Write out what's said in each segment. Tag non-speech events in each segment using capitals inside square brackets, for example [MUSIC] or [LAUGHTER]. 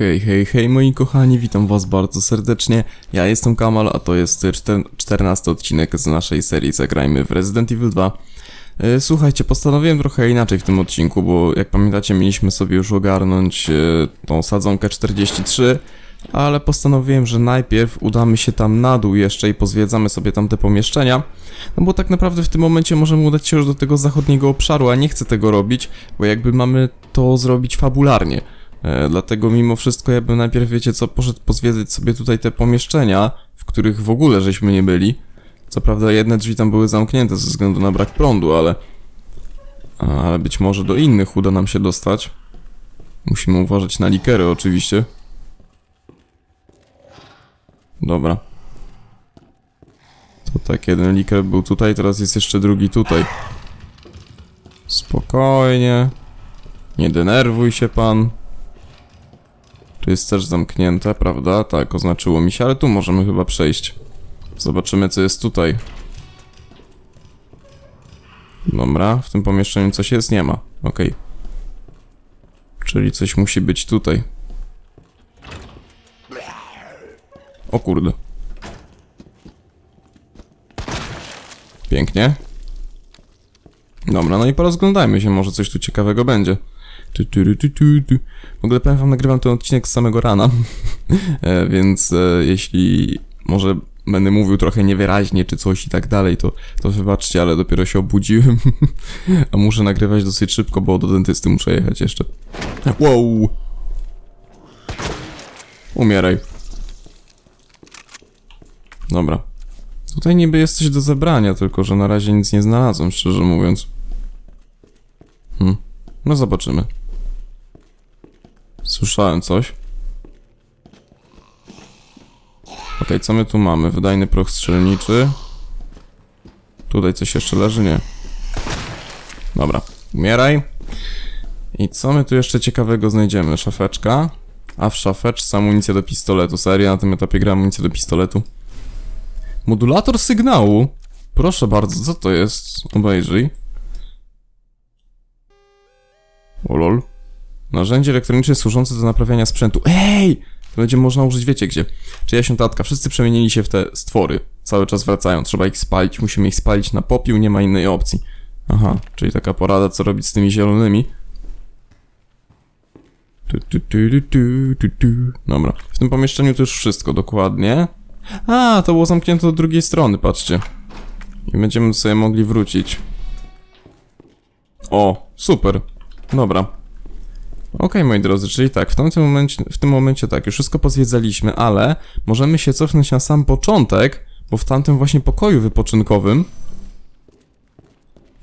Hej, hej, hej moi kochani, witam was bardzo serdecznie. Ja jestem Kamal, a to jest czter- 14 odcinek z naszej serii Zagrajmy w Resident Evil 2. E, Słuchajcie, postanowiłem trochę inaczej w tym odcinku, bo jak pamiętacie mieliśmy sobie już ogarnąć e, tą sadzonkę 43, ale postanowiłem, że najpierw udamy się tam na dół jeszcze i pozwiedzamy sobie tam te pomieszczenia, no bo tak naprawdę w tym momencie możemy udać się już do tego zachodniego obszaru, a nie chcę tego robić, bo jakby mamy to zrobić fabularnie. E, dlatego mimo wszystko ja bym najpierw, wiecie co, poszedł pozwiedzać sobie tutaj te pomieszczenia, w których w ogóle żeśmy nie byli. Co prawda jedne drzwi tam były zamknięte ze względu na brak prądu, ale... Ale być może do innych uda nam się dostać. Musimy uważać na likery oczywiście. Dobra. To tak, jeden liker był tutaj, teraz jest jeszcze drugi tutaj. Spokojnie. Nie denerwuj się pan. Tu jest też zamknięte, prawda? Tak, oznaczyło mi się, ale tu możemy chyba przejść. Zobaczymy, co jest tutaj. Dobra, w tym pomieszczeniu coś jest? Nie ma. Okej. Czyli coś musi być tutaj. O kurde. Pięknie. Dobra, no i porozglądajmy się, może coś tu ciekawego będzie. Tu, tu, tu, tu, tu. W ogóle powiem wam, nagrywam ten odcinek z samego rana, [LAUGHS] e, więc e, jeśli może będę mówił trochę niewyraźnie czy coś i tak dalej, to, to wybaczcie, ale dopiero się obudziłem, [LAUGHS] a muszę nagrywać dosyć szybko, bo do dentysty muszę jechać jeszcze. Wow! Umieraj. Dobra. Tutaj niby jest coś do zebrania, tylko że na razie nic nie znalazłem, szczerze mówiąc. Hmm. No zobaczymy. Słyszałem coś. Okej, co my tu mamy? Wydajny proch strzelniczy. Tutaj coś jeszcze leży? Nie. Dobra, umieraj. I co my tu jeszcze ciekawego znajdziemy? Szafeczka. A w szafeczce amunicja do pistoletu. Seria na tym etapie gra amunicję do pistoletu. Modulator sygnału. Proszę bardzo, co to jest? Obejrzyj. O lol. Narzędzie elektroniczne służące do naprawiania sprzętu. Ej! To będzie można użyć, wiecie gdzie. Czyjaś tatka. Wszyscy przemienili się w te stwory. Cały czas wracają. Trzeba ich spalić. Musimy ich spalić na popiół. Nie ma innej opcji. Aha, czyli taka porada, co robić z tymi zielonymi. Tu, tu, tu, tu, tu, tu. Dobra. W tym pomieszczeniu to już wszystko, dokładnie. A, to było zamknięte od drugiej strony, patrzcie. I będziemy sobie mogli wrócić. O, super. Dobra. Okej, moi drodzy, czyli tak, w tamtym momencie, w tym momencie tak, już wszystko pozwiedzaliśmy, ale możemy się cofnąć na sam początek, bo w tamtym właśnie pokoju wypoczynkowym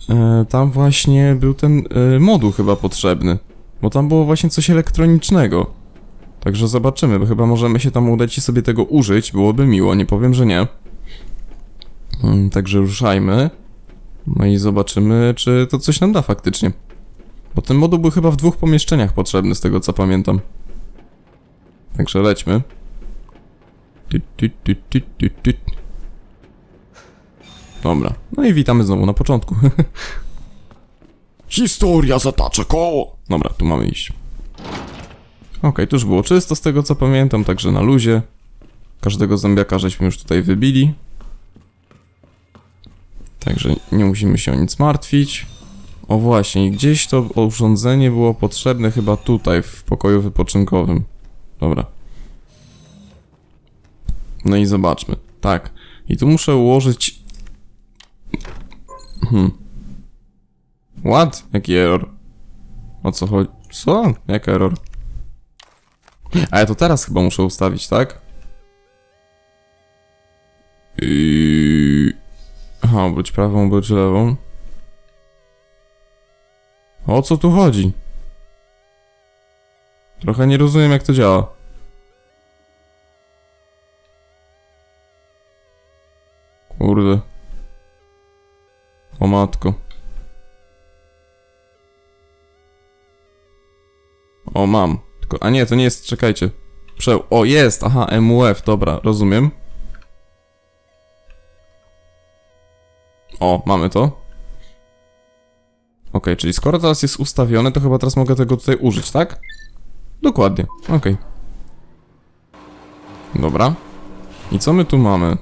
e, tam właśnie był ten e, moduł chyba potrzebny, bo tam było właśnie coś elektronicznego. Także zobaczymy, bo chyba możemy się tam udać i sobie tego użyć, byłoby miło, nie powiem, że nie. Mm, Także ruszajmy. No i zobaczymy, czy to coś nam da faktycznie. Bo ten moduł był chyba w dwóch pomieszczeniach potrzebny, z tego co pamiętam. Także lećmy. Dobra. No i witamy znowu na początku. [LAUGHS] Historia zatacza koło! Dobra, tu mamy iść. Okej, tu już było czysto z tego co pamiętam, także na luzie. Każdego zombiaka żeśmy już tutaj wybili. Także nie musimy się o nic martwić. O właśnie, i gdzieś to urządzenie było potrzebne chyba tutaj, w pokoju wypoczynkowym. Dobra. No i zobaczmy. Tak. I tu muszę ułożyć... Hmm. What? Jaki error? O co chodzi? Co? Jak error? A ja to teraz chyba muszę ustawić, tak? Yy... Aha, obróć prawą, obróć lewą. O co tu chodzi? Trochę nie rozumiem jak to działa. Kurde. O matko. O mam. Tylko, a nie, to nie jest, czekajcie. Prze... O, jest, aha, MUF, dobra, rozumiem. O, mamy to. Okej, czyli skoro teraz jest ustawione, to chyba teraz mogę tego tutaj użyć, tak? Dokładnie, okej. Dobra. I co my tu mamy?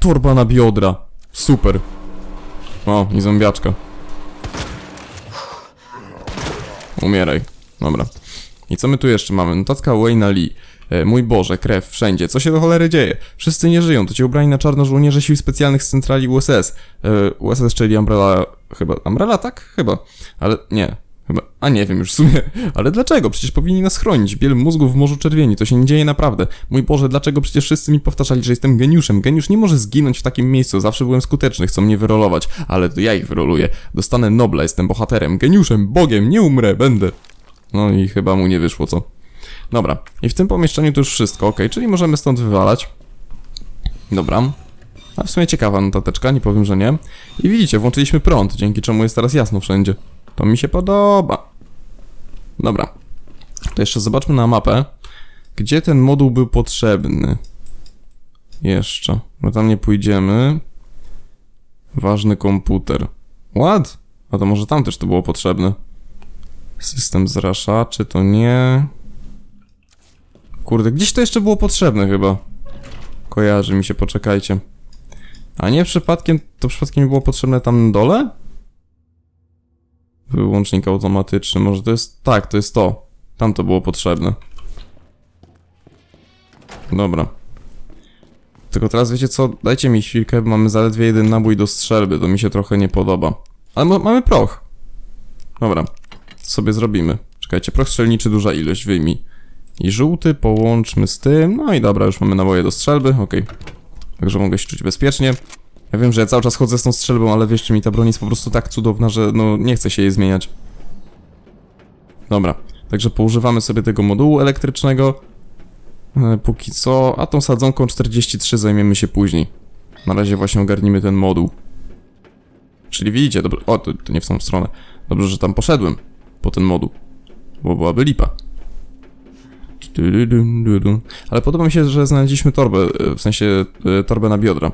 Torba na biodra. Super. O, i zombiaczka. Umieraj. Dobra. I co my tu jeszcze mamy? Notatka Wayna Lee. E, mój Boże, krew, wszędzie. Co się do cholery dzieje? Wszyscy nie żyją. To cię ubrani na czarno żołnierze sił specjalnych z centrali USS. E, USS, czyli Umbrella... Chyba... Umbrella, tak? Chyba. Ale nie. Chyba... A nie wiem już w sumie. [LAUGHS] Ale dlaczego? Przecież powinni nas chronić. Biel mózgów w Morzu Czerwieni. To się nie dzieje naprawdę. Mój Boże, dlaczego przecież wszyscy mi powtarzali, że jestem geniuszem? Geniusz nie może zginąć w takim miejscu. Zawsze byłem skuteczny. Chcą mnie wyrolować. Ale to ja ich wyroluję. Dostanę Nobla. Jestem bohaterem. Geniuszem. Bogiem. Nie umrę. Będę. No i chyba mu nie wyszło, co? Dobra, i w tym pomieszczeniu to już wszystko, ok, czyli możemy stąd wywalać. Dobra. A w sumie ciekawa notateczka, nie powiem, że nie. I widzicie, włączyliśmy prąd, dzięki czemu jest teraz jasno wszędzie. To mi się podoba. Dobra. To jeszcze zobaczmy na mapę, gdzie ten moduł był potrzebny. Jeszcze. No tam nie pójdziemy. Ważny komputer. What? A to może tam też to było potrzebne. System zraszaczy to nie. Kurde, gdzieś to jeszcze było potrzebne chyba. Kojarzy mi się, poczekajcie. A nie przypadkiem, to przypadkiem było potrzebne tam na dole? Wyłącznik automatyczny, może to jest, tak, to jest to. Tam to było potrzebne. Dobra. Tylko teraz wiecie co, dajcie mi chwilkę, bo mamy zaledwie jeden nabój do strzelby, to mi się trochę nie podoba. Ale ma- mamy proch. Dobra, to sobie zrobimy. Czekajcie, proch strzelniczy, duża ilość, wyjmij. I żółty połączmy z tym. No i dobra, już mamy naboje do strzelby, okej. Także mogę się czuć bezpiecznie. Ja wiem, że ja cały czas chodzę z tą strzelbą, ale wierzcie mi, ta broń jest po prostu tak cudowna, że no nie chce się jej zmieniać. Dobra, także poużywamy sobie tego modułu elektrycznego. E, póki co, a tą sadzonką 43 zajmiemy się później. Na razie właśnie ogarnimy ten moduł. Czyli widzicie, dobrze, o, to, to nie w tą stronę. Dobrze, że tam poszedłem po ten moduł, bo byłaby lipa. Ale podoba mi się, że znaleźliśmy torbę, e, w sensie e, torbę na biodra.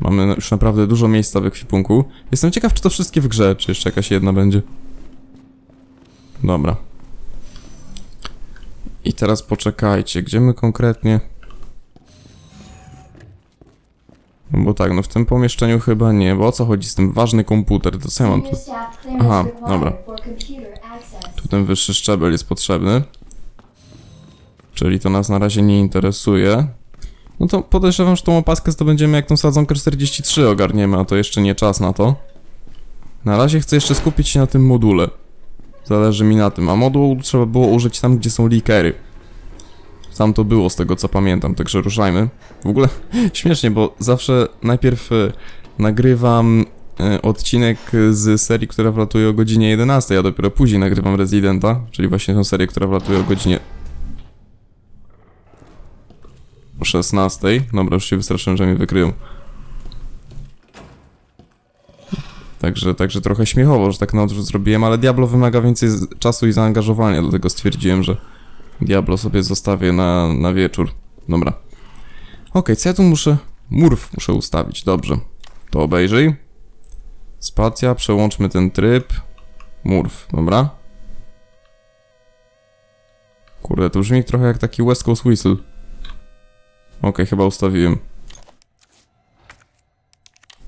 Mamy już naprawdę dużo miejsca w ekwipunku. Jestem ciekaw, czy to wszystkie w grze, czy jeszcze jakaś jedna będzie. Dobra. I teraz poczekajcie, gdzie my konkretnie... No bo tak, no w tym pomieszczeniu chyba nie, bo o co chodzi z tym ważny komputer, to co ja mam tu? Aha, dobra. dobra. Tu ten wyższy szczebel jest potrzebny. Czyli to nas na razie nie interesuje. No to podejrzewam, że tą opaskę zdobędziemy jak tą sadzonkę 43 ogarniemy, a to jeszcze nie czas na to. Na razie chcę jeszcze skupić się na tym module. Zależy mi na tym, a moduł trzeba było użyć tam, gdzie są likery. Tam to było z tego co pamiętam, także ruszajmy. W ogóle [LAUGHS] śmiesznie, bo zawsze najpierw e, nagrywam e, odcinek z serii, która wlatuje o godzinie 11, a dopiero później nagrywam Residenta, czyli właśnie tę serię, która wlatuje o godzinie o 16. Dobra, już się wystraszyłem, że mnie wykryją. Także, także trochę śmiechowo, że tak na odwrót zrobiłem, ale Diablo wymaga więcej czasu i zaangażowania, dlatego stwierdziłem, że Diablo sobie zostawię na, na wieczór. Dobra. Okej, co ja tu muszę? Murw muszę ustawić, dobrze. To obejrzyj. Spacja, przełączmy ten tryb. Murw, dobra. Kurde, to brzmi trochę jak taki West Coast Whistle. Okej, chyba ustawiłem.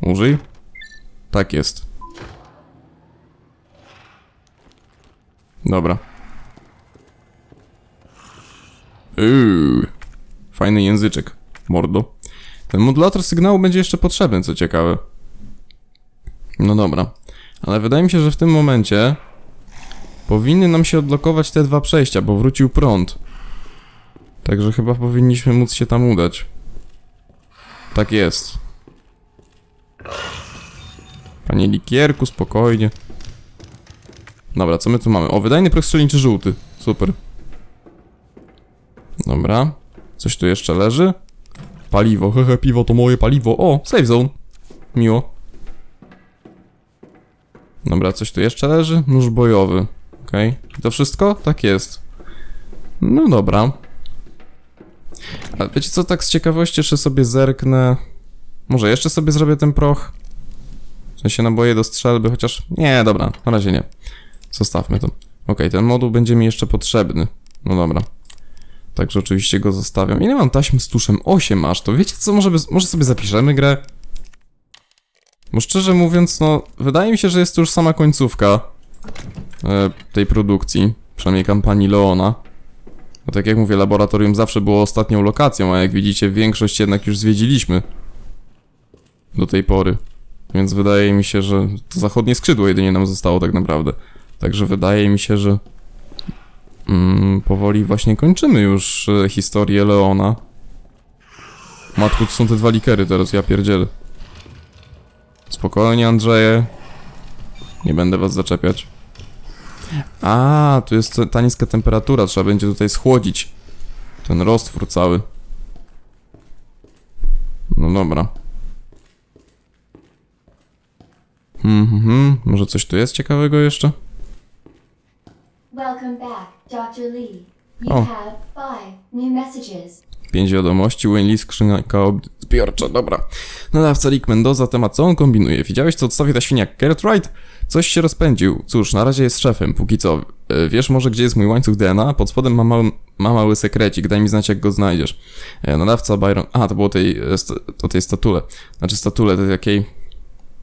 Użyj. Tak jest. Dobra. Uuu. Fajny języczek. Mordo. Ten modulator sygnału będzie jeszcze potrzebny, co ciekawe. No dobra. Ale wydaje mi się, że w tym momencie powinny nam się odblokować te dwa przejścia, bo wrócił prąd. Także chyba powinniśmy móc się tam udać. Tak jest. Panie Likierku, spokojnie. Dobra, co my tu mamy? O, wydajny proch strzelniczy żółty. Super. Dobra. Coś tu jeszcze leży? Paliwo, hehe, piwo to moje paliwo. O, save zone. Miło. Dobra, coś tu jeszcze leży? Nóż bojowy. Okej. I To wszystko? Tak jest. No dobra. A wiecie co, tak z ciekawości jeszcze sobie zerknę. Może jeszcze sobie zrobię ten proch? W sensie naboje do strzelby, chociaż... Nie, dobra, na razie nie. Zostawmy to. Okej, ten moduł będzie mi jeszcze potrzebny. No dobra. Także oczywiście go zostawiam. Ile mam taśm z tuszem? 8 aż. To wiecie co, może, by, może sobie zapiszemy grę? Bo szczerze mówiąc, no, wydaje mi się, że jest to już sama końcówka e, tej produkcji, przynajmniej kampanii Leona. Bo tak jak mówię, laboratorium zawsze było ostatnią lokacją, a jak widzicie, większość jednak już zwiedziliśmy do tej pory. Więc wydaje mi się, że to zachodnie skrzydło jedynie nam zostało tak naprawdę. Także wydaje mi się, że mm, powoli właśnie kończymy już e, historię Leona. Matku, to są te dwa likery teraz, ja pierdzielę. Spokojnie, Andrzeje. Nie będę was zaczepiać. A, tu jest ta niska temperatura, trzeba będzie tutaj schłodzić ten roztwór cały. No dobra. Mhm, mhm. może coś tu jest ciekawego jeszcze? Welcome back, Dr. Lee. You Oh. have five new messages. Pięć wiadomości, Wayne Lee, skrzynka zbiorcza, dobra. Nadawca Rick Mendoza, temat co on kombinuje? Widziałeś co odstawia ta świnia Gertrude? Coś się rozpędził. Cóż, na razie jest szefem, póki co. E, Wiesz może gdzie jest mój łańcuch DNA? Pod spodem mam mały, ma mały sekrecik, daj mi znać jak go znajdziesz. E, Nadawca Byron... A, to było tej, e, to tej statule. Znaczy statule tej takiej...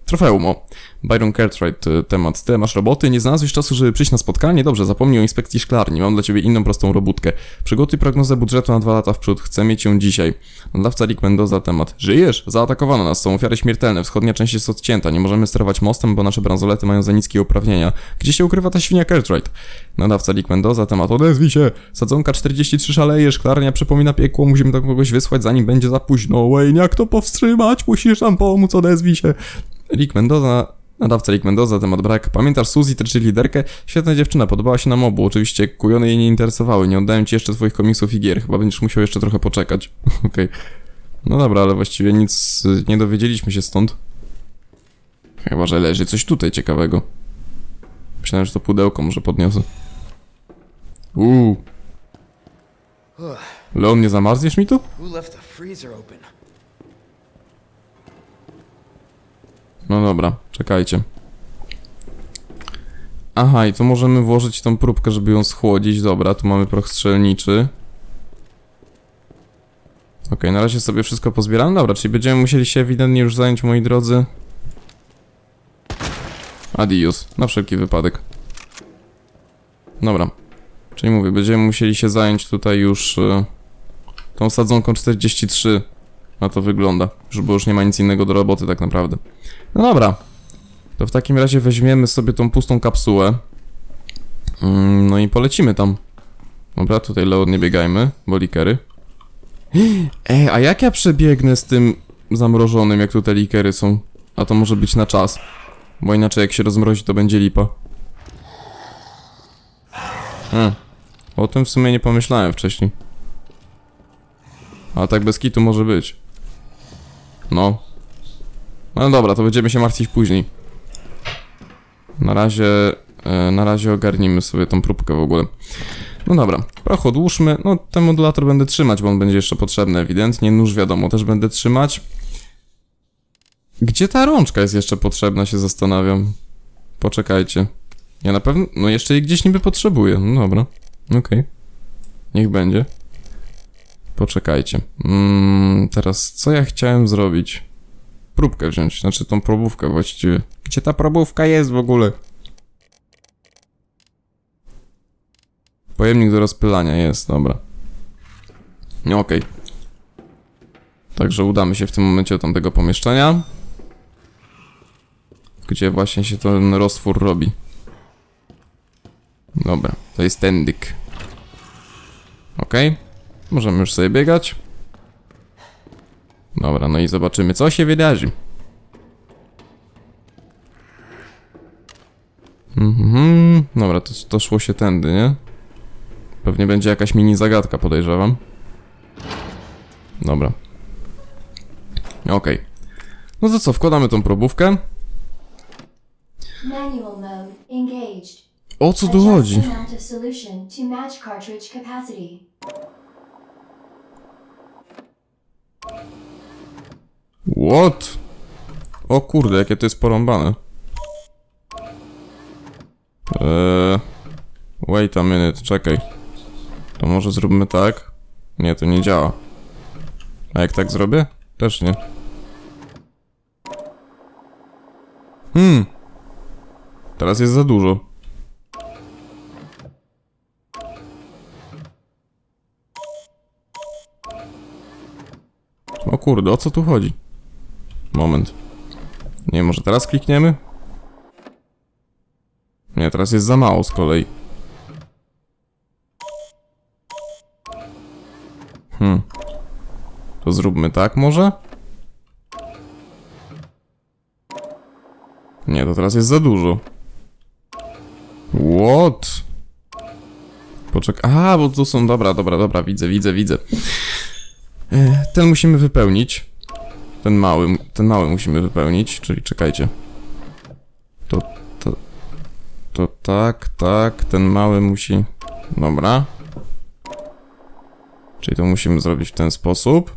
Trofeum, o. Byron Cartwright, e, temat. Ty masz roboty? Nie znalazłeś czasu, żeby przyjść na spotkanie? Dobrze, zapomnij o inspekcji szklarni. Mam dla ciebie inną prostą robótkę. Przygotuj prognozę budżetu na dwa lata w przód. Chcę mieć ją dzisiaj. Nadawca Rick Mendoza, temat. Żyjesz? Zaatakowano nas, są ofiary śmiertelne. Wschodnia część jest odcięta. Nie możemy sterować mostem, bo nasze bransolety mają za niskie uprawnienia. Gdzie się ukrywa ta świnia Cartwright? Nadawca Rick Mendoza, temat. Odezwij się! Sadzonka 43 szaleje, szklarnia przypomina piekło. Musimy do kogoś wysłać, zanim będzie za późno. Wayne, jak to powstrzymać? Musisz nam pomóc, odezwij się. Rick Mendoza, nadawca Rick Mendoza, temat brak. Pamiętasz Suzy, czyli liderkę? Świetna dziewczyna, podobała się nam obu. Oczywiście kujony jej nie interesowały. Nie oddałem ci jeszcze twoich komiksów i gier. Chyba będziesz musiał jeszcze trochę poczekać. [LAUGHS] Okej. No dobra, ale właściwie nic y, nie dowiedzieliśmy się stąd. Chyba, że leży coś tutaj ciekawego. Myślałem, że to pudełko może podniosę. Uuu. Leon, nie zamarzniesz mi tu? Who left the freezer open? No dobra, czekajcie. Aha, i tu możemy włożyć tą próbkę, żeby ją schłodzić. Dobra, tu mamy proch strzelniczy. Okej, na razie sobie wszystko pozbieramy. Dobra, czyli będziemy musieli się ewidentnie już zająć, moi drodzy. Adios, na wszelki wypadek. Dobra. Czyli mówię, będziemy musieli się zająć tutaj już y, tą sadzonką 43. Na to wygląda, bo już nie ma nic innego do roboty tak naprawdę. No dobra. To w takim razie weźmiemy sobie tą pustą kapsułę. Mm, No i polecimy tam. Dobra, tutaj Leon nie biegajmy, bo likery. [GASPS] Ej, a jak ja przebiegnę z tym zamrożonym, jak tu te likery są? A to może być na czas. Bo inaczej jak się rozmrozi, to będzie lipa. Hmm. O tym w sumie nie pomyślałem wcześniej. A tak bez kitu może być. No, no dobra, to będziemy się martwić później. Na razie, e, na razie ogarnijmy sobie tą próbkę w ogóle. No dobra, proch odłóżmy. No ten modulator będę trzymać, bo on będzie jeszcze potrzebny ewidentnie. Nóż wiadomo, też będę trzymać. Gdzie ta rączka jest jeszcze potrzebna, się zastanawiam. Poczekajcie. Ja na pewno, no jeszcze jej gdzieś niby potrzebuję. No dobra, okej. Niech będzie. Poczekajcie. Mm, teraz, co ja chciałem zrobić? Próbkę wziąć, znaczy tą probówkę właściwie. Gdzie ta probówka jest w ogóle? Pojemnik do rozpylania jest, dobra. No okej. Także udamy się w tym momencie do tamtego pomieszczenia. Gdzie właśnie się ten roztwór robi. Dobra, to jest tendyk. Okej. Możemy już sobie biegać. Dobra, no i zobaczymy, co się wydarzy. Mhm, dobra, to, to szło się tędy, nie? Pewnie będzie jakaś mini zagadka, podejrzewam. Dobra. Okej. No to co, wkładamy tą probówkę. Manual mode engaged. O co tu chodzi? What? O kurde, jakie to jest porąbane. Eee, wait a minute, czekaj. To może zróbmy tak. Nie, to nie działa. A jak tak zrobię? Też nie. Hmm. Teraz jest za dużo. O kurde, o co tu chodzi? Moment. Nie, może teraz klikniemy? Nie, teraz jest za mało z kolei. Hmm. To zróbmy tak może? Nie, to teraz jest za dużo. What? Poczekaj. A, bo tu są. Dobra, dobra, dobra, widzę, widzę, widzę. E, Ten musimy wypełnić. Ten mały, ten mały musimy wypełnić, czyli czekajcie. To, to, to tak, tak, ten mały musi. Dobra. Czyli to musimy zrobić w ten sposób.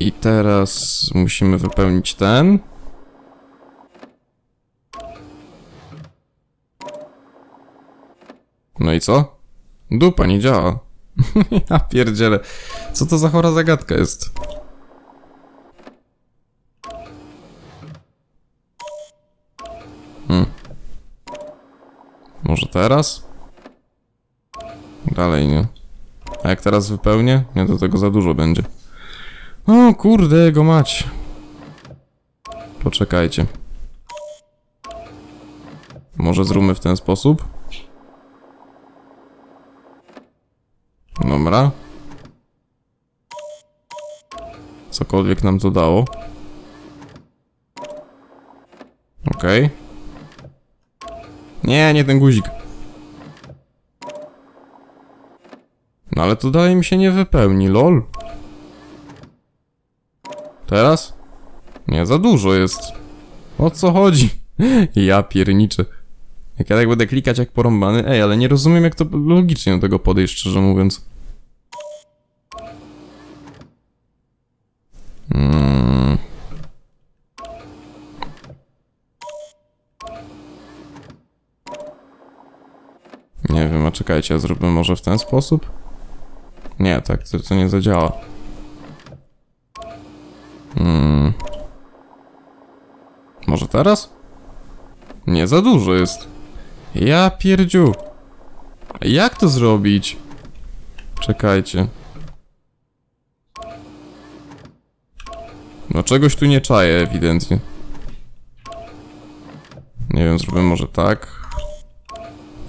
I teraz musimy wypełnić ten. No i co? Dupa nie działa. [LAUGHS] ja pierdzielę. Co to za chora zagadka jest? Hmm. Może teraz? Dalej nie. A jak teraz wypełnię? Nie, to tego za dużo będzie. O kurde, jego mać. Poczekajcie. Może zróbmy w ten sposób? Dobra. Cokolwiek nam to dało. Okej. Nie, nie ten guzik. No ale to dalej mi się nie wypełni, lol. Teraz? Nie, za dużo jest. O co chodzi? [LAUGHS] Ja pierniczę. Jak ja tak będę klikać jak porąbany, ej, ale nie rozumiem jak to logicznie do tego podejść, szczerze mówiąc. Mm. Nie wiem, a czekajcie, ja zrobię może w ten sposób? Nie, tak, to, to nie zadziała. Hmm. Może teraz? Nie, za dużo jest. Ja pierdziu. Jak to zrobić? Czekajcie. Czegoś tu nie czaję ewidentnie. Nie wiem, zrobię może tak.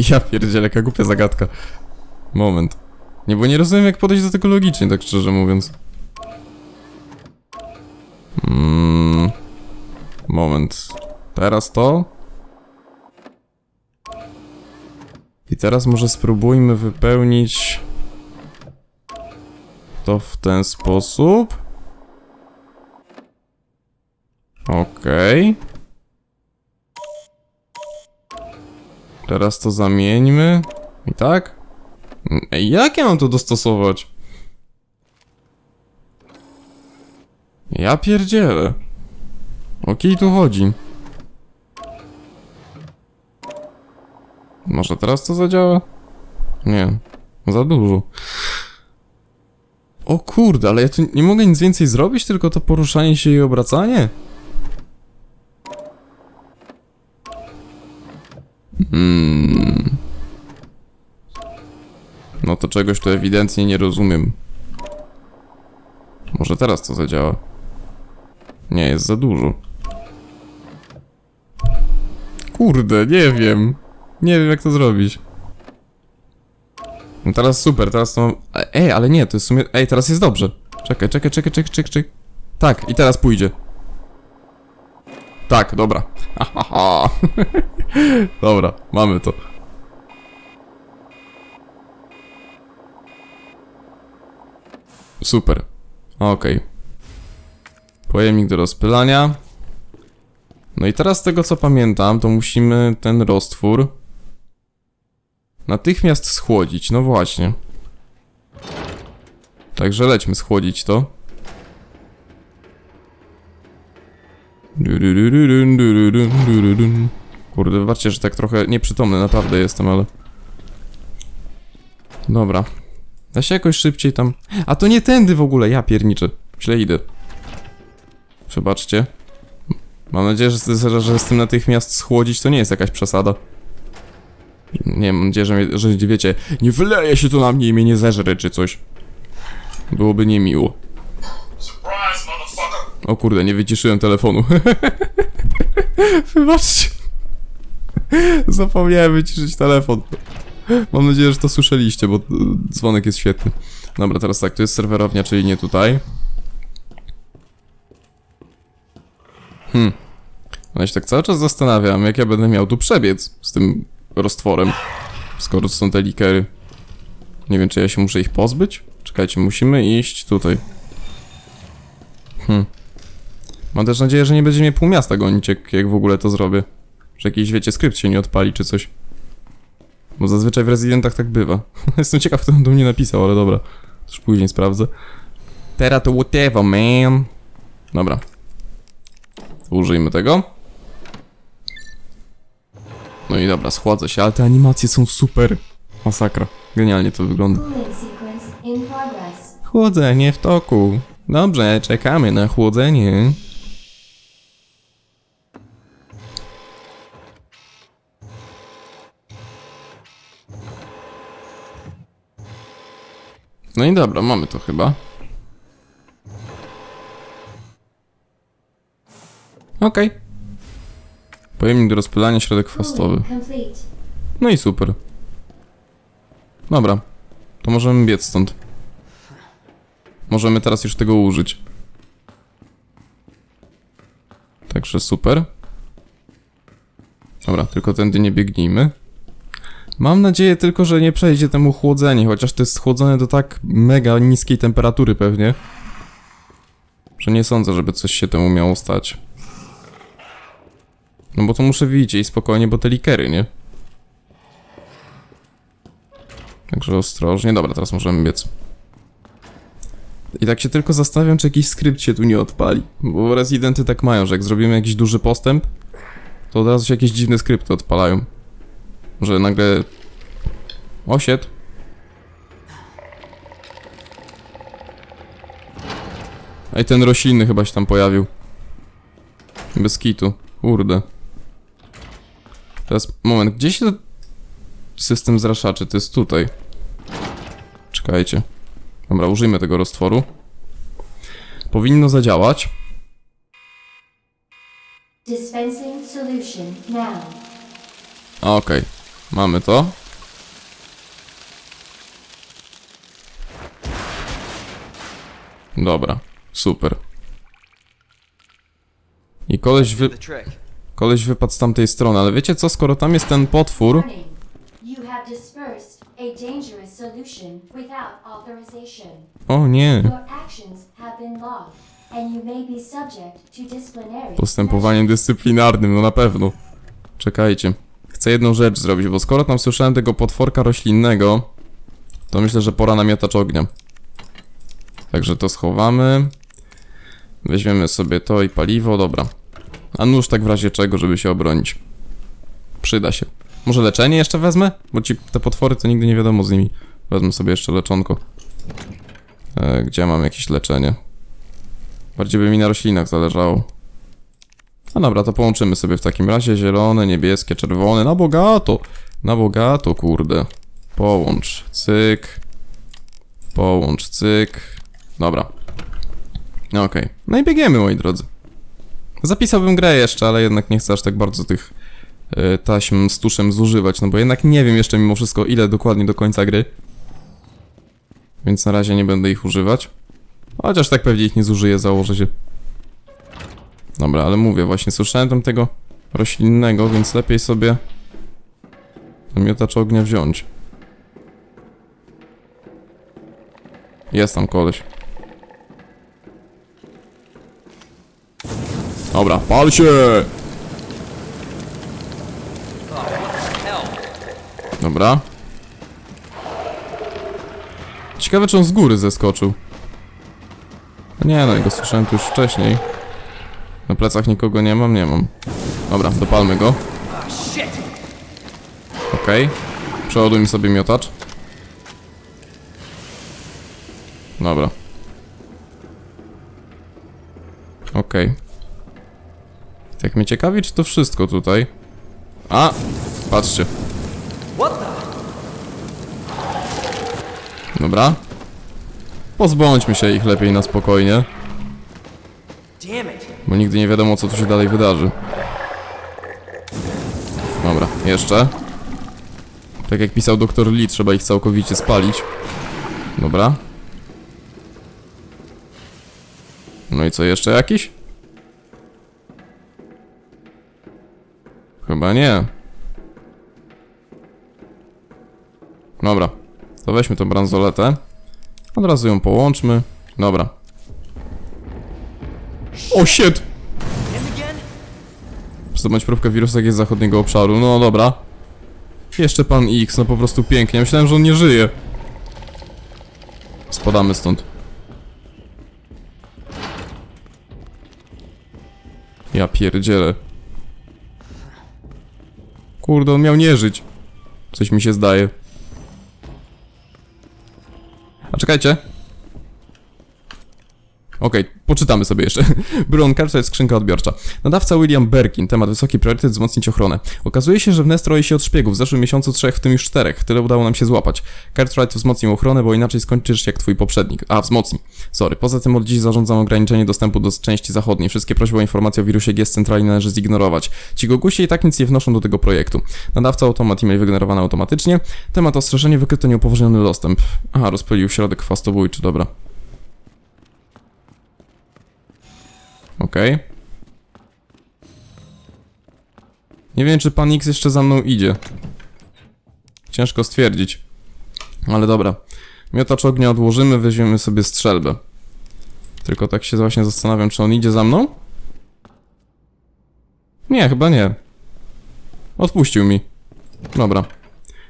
Ja pierdzielę, jaka głupia zagadka. Moment. Nie, bo nie rozumiem jak podejść do tego logicznie, tak szczerze mówiąc. Mm, moment. Teraz to. I teraz może spróbujmy wypełnić to w ten sposób. Okej. Teraz to zamieńmy. I tak? Jak ja mam to dostosować? Ja pierdzielę. O tu chodzi? Może teraz to zadziała? Nie. Za dużo. O kurde, ale ja tu nie mogę nic więcej zrobić, tylko to poruszanie się i obracanie? Hmm. No to czegoś tu ewidentnie nie rozumiem. Może teraz to zadziała. Nie, jest za dużo. Kurde, nie wiem. Nie wiem jak to zrobić. No teraz super, teraz to. Ej, ale nie, to jest w sumie... Ej, teraz jest dobrze. Czekaj, czekaj, czekaj, czekaj, czekaj, czekaj. Tak, i teraz pójdzie. Tak, dobra. [LAUGHS] Dobra, mamy to. Super. Okej. Pojemnik do rozpylania. No i teraz z tego co pamiętam, to musimy ten roztwór natychmiast schłodzić. No właśnie. Także lećmy schłodzić to. Kurde, wybaczcie, że tak trochę nieprzytomny naprawdę jestem, ale... Dobra. Da się jakoś szybciej tam... A to nie tędy w ogóle, ja pierniczę. Źle idę. Przebaczcie. Mam nadzieję, że, że, z tym natychmiast schłodzić to nie jest jakaś przesada. Nie, mam nadzieję, że, że wiecie, nie wyleje się to na mnie i mnie nie zeżre czy coś. Byłoby niemiło. O kurde, nie wyciszyłem telefonu. [LAUGHS] Wybaczcie. Zapomniałem wyciszyć telefon. Mam nadzieję, że to słyszeliście, bo dzwonek jest świetny. Dobra, teraz tak, to jest serwerownia, czyli nie tutaj. Hmm. Ja się tak cały czas zastanawiam, jak ja będę miał tu przebiec z tym roztworem, skoro są te likery. Nie wiem, czy ja się muszę ich pozbyć? Czekajcie, musimy iść tutaj. Mam też nadzieję, że nie będzie mnie pół miasta gonić, jak, jak w ogóle to zrobię. Że jakiś, wiecie, skrypt się nie odpali czy coś. Bo zazwyczaj w rezydentach tak bywa. [LAUGHS] Jestem ciekaw, kto do mnie napisał, ale dobra. Już później sprawdzę. Teraz to whatever, man. Dobra. Użyjmy tego. No i dobra, schładzę się, ale te animacje są super. Masakra. Genialnie to wygląda. Chłodzenie w toku. Dobrze, czekamy na chłodzenie. No i dobra, mamy to chyba. Okej. Pojemnik do rozpylania, środek chwastowy. No i super. Dobra. To możemy biec stąd. Możemy teraz już tego użyć. Także super. Dobra, tylko tędy nie biegnijmy. Mam nadzieję tylko, że nie przejdzie temu chłodzenie, chociaż to jest chłodzone do tak mega niskiej temperatury pewnie. Że nie sądzę, żeby coś się temu miało stać. No bo to muszę widzieć spokojnie, bo te likery, nie? Także ostrożnie. Dobra, teraz możemy biec. I tak się tylko zastanawiam, czy jakiś skrypt się tu nie odpali. Bo rezydenty tak mają, że jak zrobimy jakiś duży postęp, to od razu się jakieś dziwne skrypty odpalają. Że nagle... Osied. Ej, ten roślinny chyba się tam pojawił. Bez kitu. Kurde. Teraz, moment, gdzie się system zraszaczy? To jest tutaj. Czekajcie. Dobra, użyjmy tego roztworu. Powinno zadziałać. Dispensing solution now. Okej, mamy to. Dobra, super. I koleś, wy, koleś wypadł z tamtej strony, ale wiecie co, skoro tam jest ten potwór... O nie, postępowaniem dyscyplinarnym, no na pewno. Czekajcie, chcę jedną rzecz zrobić, bo skoro tam słyszałem tego potworka roślinnego, to myślę, że pora na miotacz ognia. Także to schowamy. Weźmiemy sobie to i paliwo, dobra. A nóż tak w razie czego, żeby się obronić. Przyda się. Może leczenie jeszcze wezmę? Bo ci te potwory to nigdy nie wiadomo z nimi. Wezmę sobie jeszcze leczonko. E, gdzie mam jakieś leczenie? Bardziej by mi na roślinach zależało. No dobra, to połączymy sobie w takim razie zielone, niebieskie, czerwone. Na bogato! Na bogato, kurde. Połącz, cyk. Połącz, cyk. Dobra. Okej. No i biegniemy, moi drodzy. Zapisałbym grę jeszcze, ale jednak nie chcę aż tak bardzo tych y, taśm z tuszem zużywać, no bo jednak nie wiem jeszcze mimo wszystko ile dokładnie do końca gry. Więc na razie nie będę ich używać. Chociaż tak pewnie ich nie zużyję, założę się. Dobra, ale mówię, właśnie słyszałem tam tego roślinnego, więc lepiej sobie miotacz ognia wziąć. Jest tam koleś. Dobra, pal się! Dobra. Ciekawe, czy on z góry zeskoczył. Nie no, jego słyszałem tu już wcześniej. Na plecach nikogo nie mam, nie mam. Dobra, dopalmy go. Ah, shit. Okej. Przeładujmy sobie miotacz. Dobra. Okej. Tak mnie ciekawi, czy to wszystko tutaj. A! Patrzcie. Dobra. Pozbądźmy się ich lepiej na spokojnie. Bo nigdy nie wiadomo, co tu się dalej wydarzy. Dobra, jeszcze. Tak jak pisał doktor Lee, trzeba ich całkowicie spalić. Dobra. No i co, jeszcze jakiś? Chyba nie. Dobra. To weźmy tą bransoletę. Od razu ją połączmy. Dobra. O shit! Zdobądź próbkę wirusa z zachodniego obszaru. No dobra. Jeszcze pan X, no po prostu pięknie. Myślałem, że on nie żyje. Spadamy stąd. Ja pierdzielę. Kurde, on miał nie żyć. Coś mi się zdaje. A czekajcie. Okej, poczytamy sobie jeszcze. [LAUGHS] Bron to jest skrzynka odbiorcza. Nadawca William Berkin, temat wysoki priorytet, wzmocnić ochronę. Okazuje się, że w NES troi się od szpiegów, w zeszłym miesiącu trzech, w tym już czterech. Tyle udało nam się złapać. Cartwright wzmocnił ochronę, bo inaczej skończysz jak twój poprzednik. A, wzmocni. Sorry. Poza tym od dziś zarządzam ograniczenie dostępu do części zachodniej. Wszystkie prośby o informacje o wirusie GS centralnie należy zignorować. Ci gogusie i tak nic nie wnoszą do tego projektu. Nadawca automat e-mail wygenerowany automatycznie. Temat ostrzeżenie wykryto nieupoważniony dostęp. Aha, rozpylił środek chwastobójczy, dobra. Okej. Nie wiem, czy pan X jeszcze za mną idzie. Ciężko stwierdzić. Ale dobra. Miotacz ognia odłożymy, weźmiemy sobie strzelbę. Tylko tak się właśnie zastanawiam, czy on idzie za mną? Nie, chyba nie. Odpuścił mi. Dobra.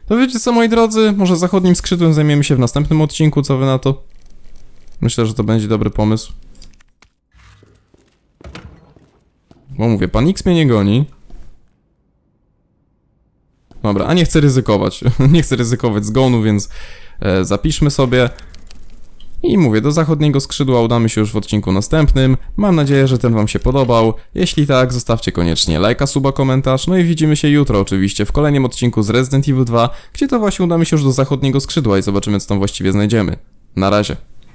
To wiecie co, moi drodzy? Może zachodnim skrzydłem zajmiemy się w następnym odcinku, co wy na to? Myślę, że to będzie dobry pomysł. Bo mówię, pan X mnie nie goni. Dobra, a nie chcę ryzykować. [LAUGHS] nie chcę ryzykować zgonu, więc e, zapiszmy sobie. I mówię, do zachodniego skrzydła udamy się już w odcinku następnym. Mam nadzieję, że ten wam się podobał. Jeśli tak, zostawcie koniecznie lajka, suba, komentarz. No i widzimy się jutro oczywiście w kolejnym odcinku z Resident Evil 2, gdzie to właśnie udamy się już do zachodniego skrzydła i zobaczymy, co tam właściwie znajdziemy. Na razie.